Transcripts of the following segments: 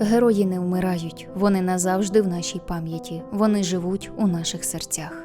Герої не вмирають, вони назавжди в нашій пам'яті, вони живуть у наших серцях.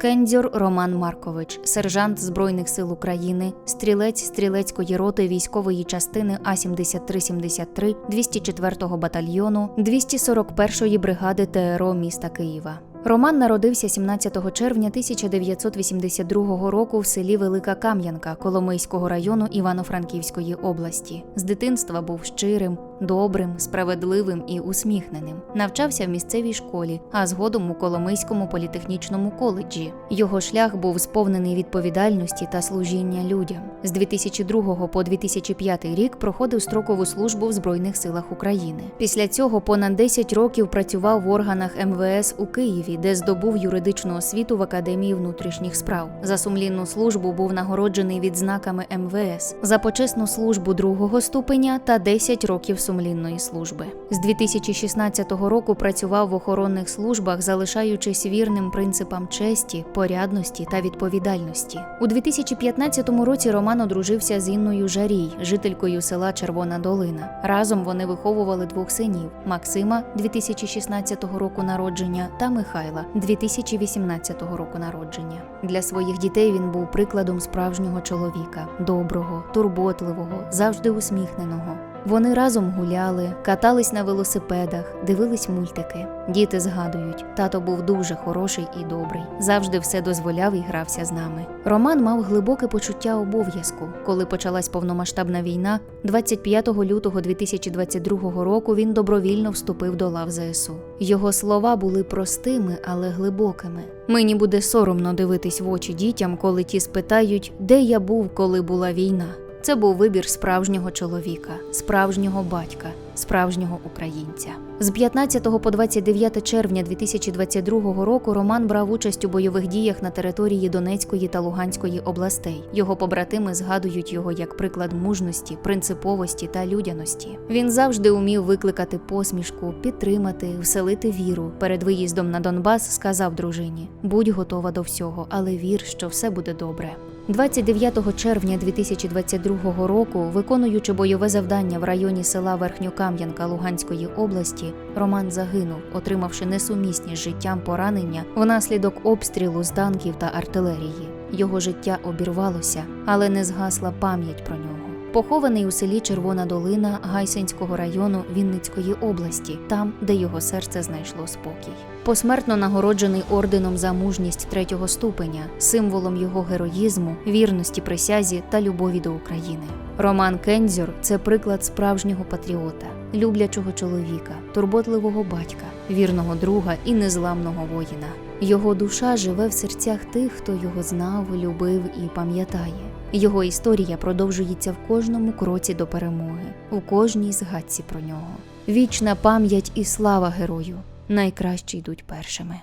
Кендзьор Роман Маркович, сержант Збройних сил України, стрілець стрілецької роти військової частини А-7373 204-го батальйону 241-ї бригади ТРО міста Києва. Роман народився 17 червня 1982 року в селі Велика Кам'янка Коломийського району Івано-Франківської області. З дитинства був щирим, добрим, справедливим і усміхненим. Навчався в місцевій школі, а згодом у Коломийському політехнічному коледжі. Його шлях був сповнений відповідальності та служіння людям. З 2002 по 2005 рік проходив строкову службу в Збройних силах України. Після цього понад 10 років працював в органах МВС у Києві, де здобув юридичну освіту в Академії внутрішніх справ. За сумлінну службу був нагороджений відзнаками МВС за почесну службу другого ступеня та 10 років сумлінної служби. З 2016 року працював в охоронних службах, залишаючись вірним принципам честі, порядності та відповідальності. У 2015 році Роман одружився з Інною Жарій, жителькою села Червона Долина. Разом вони виховували двох синів: Максима 2016 року народження та Михайла 2018 року народження. Для своїх дітей він був прикладом справжнього чоловіка, доброго, турботливого, завжди усміхненого. Вони разом гуляли, катались на велосипедах, дивились мультики. Діти згадують, тато був дуже хороший і добрий, завжди все дозволяв і грався з нами. Роман мав глибоке почуття обов'язку. Коли почалась повномасштабна війна, 25 лютого 2022 року він добровільно вступив до лав ЗСУ. Його слова були простими, але глибокими. Мені буде соромно дивитись в очі дітям, коли ті спитають, де я був, коли була війна. Це був вибір справжнього чоловіка, справжнього батька, справжнього українця. З 15 по 29 червня 2022 року Роман брав участь у бойових діях на території Донецької та Луганської областей. Його побратими згадують його як приклад мужності, принциповості та людяності. Він завжди умів викликати посмішку, підтримати, вселити віру. Перед виїздом на Донбас сказав дружині: будь готова до всього, але вір, що все буде добре. 29 червня 2022 року, виконуючи бойове завдання в районі села Верхньокам'янка Луганської області, Роман загинув, отримавши несумісні з життям поранення внаслідок обстрілу з танків та артилерії. Його життя обірвалося, але не згасла пам'ять про нього. Похований у селі Червона Долина Гайсинського району Вінницької області, там, де його серце знайшло спокій. Посмертно нагороджений орденом за мужність третього ступеня, символом його героїзму, вірності присязі та любові до України. Роман Кензюр це приклад справжнього патріота, люблячого чоловіка, турботливого батька, вірного друга і незламного воїна. Його душа живе в серцях тих, хто його знав, любив і пам'ятає. Його історія продовжується в кожному кроці до перемоги, у кожній згадці про нього. Вічна пам'ять і слава герою найкраще йдуть першими.